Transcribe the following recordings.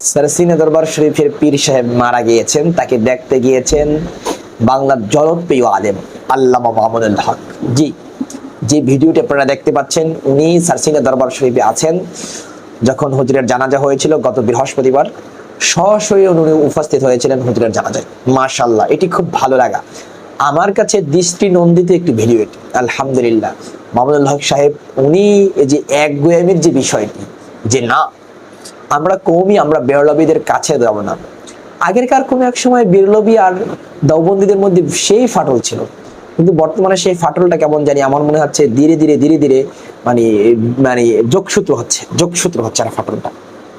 সারসিনা দরবার শরীফের পীর সাহেব মারা গিয়েছেন, তাকে দেখতে গিয়েছেন বাংলার জনপ্রিয় আলেম আল্লামা মাহমুদুল হক। জি, যে ভিডিওটি আপনারা দেখতে পাচ্ছেন, উনি সারসিনা দরবার শরীফে আছেন। যখন হুজুরের জানাজা হয়েছিল গত বৃহস্পতিবার সরাসরি উনি উপস্থিত হয়েছিলেন হুজুরের জানাজায়। মাশাল্লাহ এটি খুব ভালো লাগা। আমার কাছে দৃষ্টি নন্দিত একটি ভিডিও এটি, আলহামদুলিল্লাহ। মাহমুদুল হক সাহেব, উনি এই যে এক গোয়ামের যে বিষয়টি, যে না আমরা কৌমি আমরা বেরলবিদের কাছে যাব না। আগেরকার কোনো এক সময় বিরলবি আর দাওবন্দীদের মধ্যে সেই ফাটল ছিল। কিন্তু বর্তমানে সেই ফাটলটা কেমন জানি আমার মনে হচ্ছে ধীরে ধীরে ধীরে ধীরে মানে মানে যোগসূত্র হচ্ছে যোগসূত্র হচ্ছে আর ফাটলটা।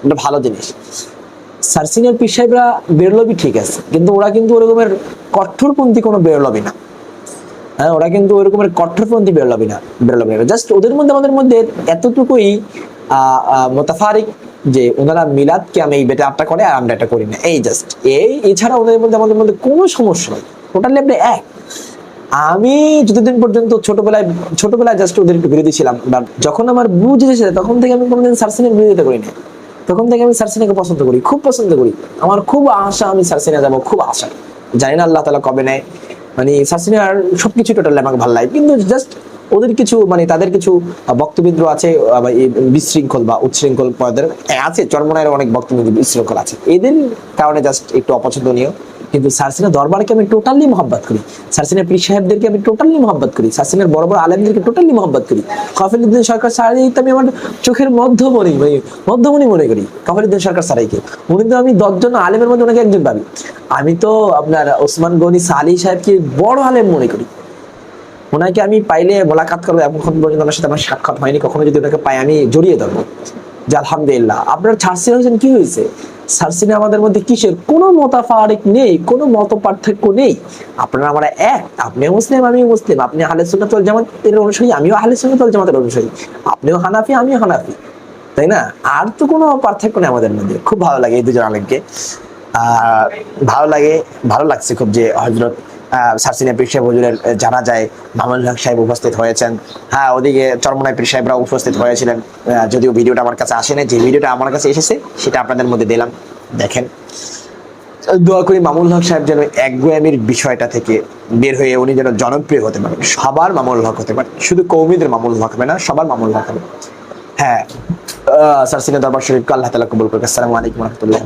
এটা ভালো জিনিস। সার্সিনিয়ার পীর সাহেবরা বেরলবি ঠিক আছে কিন্তু ওরা কিন্তু ওরকমের কঠোরপন্থী কোনো বেরলবি না। হ্যাঁ ওরা কিন্তু ওরকমের রকমের কঠোরপন্থী বেরোলাবি না বেরোলাবি না। জাস্ট ওদের মধ্যে আমাদের মধ্যে এতটুকুই আহ, মোতাফারিক যে ওনারা মিলাদকে আমি এই বেটা আটটা করে আর আমরা এটা করি না। এই জাস্ট এই এছাড়া ওদের মধ্যে, আমাদের মধ্যে কোনো সমস্যা নেই। টোটালি আপনি এক। আমি যতদিন পর্যন্ত ছোটবেলায় ছোটবেলায় জাস্ট ওদের একটু বিরোধী ছিলাম বাট যখন আমার বুঝ এসেছে তখন থেকে আমি কোনোদিন সার্সিনের বিরোধিতা করি না তখন থেকে আমি সার্সিনাকে পছন্দ করি, খুব পছন্দ করি। আমার খুব আশা আমি সার্সিনা যাব, খুব আশা। জানি না আল্লাহ তালা কবে নেয়। মানে সার্সিনার সবকিছু টোটালি আমাকে ভালো লাগে। কিন্তু জাস্ট ওদের কিছু মানে তাদের কিছু বক্তবিন্দ্র আছে বিশৃঙ্খল বা উচ্ছৃঙ্খল আছে চরমনায়ের অনেক বক্তবিন্দ্র বিশৃঙ্খল আছে। এদের কারণে জাস্ট একটু অপছন্দনীয়। কিন্তু সার্সিনা দরবারকে আমি টোটালি মহব্বত করি। সার্সিনা পীর সাহেবদেরকে আমি টোটালি মহব্বত করি। সার্সিনার বড় বড় আলেমদেরকে টোটালি মহব্বত করি। কফিলুদ্দিন সরকার সারাইতে আমি আমার চোখের মধ্যমণি মানে মধ্যমণি মনে করি। কফিলুদ্দিন সরকার সারাইকে উনি তো আমি দশজন আলেমের মধ্যে ওনাকে একজন ভাবি আমি তো আপনার ওসমান গনি সালি সাহেবকে বড় আলেম মনে করি। ওনাকে আমি পাইলে মোলাকাত করব এখন পর্যন্ত ওনার সাথে আমার সাক্ষাৎ হয়নি, কখনো যদি ওনাকে পাই আমি জড়িয়ে ধরবো। যে আলহামদুলিল্লাহ, আপনার ছাড়সিনা হয়েছেন কি হয়েছে? সার্সিনা আমাদের মধ্যে কিসের কোনো মতাফারিক নেই, কোনো মত পার্থক্য নেই। আপনারা আমরা এক, আপনিও মুসলিম, আমিও মুসলিম। আপনি আহলে সুন্নাতুল জামাতের অনুসারী, আমিও আহলে সুন্নাতুল জামাতের অনুসারী। আপনিও হানাফি, আমিও হানাফি। তাই না? আর তো কোনো পার্থক্য নেই আমাদের মধ্যে। খুব ভালো লাগে এই দুজন আলেমকে। ভালো লাগে, ভালো লাগছে খুব যে হজরত সার্সিনা পীর সাহেব হুজুরের জানা যায় মামুল হক সাহেব উপস্থিত হয়েছেন। হ্যাঁ ওদিকে চরমনায় পীর সাহেবরা উপস্থিত হয়েছিলেন। যদিও ভিডিওটা আমার কাছে আসেনি, যে ভিডিওটা আমার কাছে এসেছে সেটা আপনাদের মধ্যে দিলাম, দেখেন। দোয়া করি মামুল হক সাহেব যেন একগুয়ামির বিষয়টা থেকে বের হয়ে উনি যেন জনপ্রিয় হতে পারেন। সবার মামুল হক হতে পারে, শুধু কৌমিদের মামুল হক হবে না, সবার মামুল হক হবে। হ্যাঁ সার্সিনা দরবার শরীফকে আল্লাহ তালা কবুল করুক। আসসালামু আলাইকুম রহমতুল্লাহ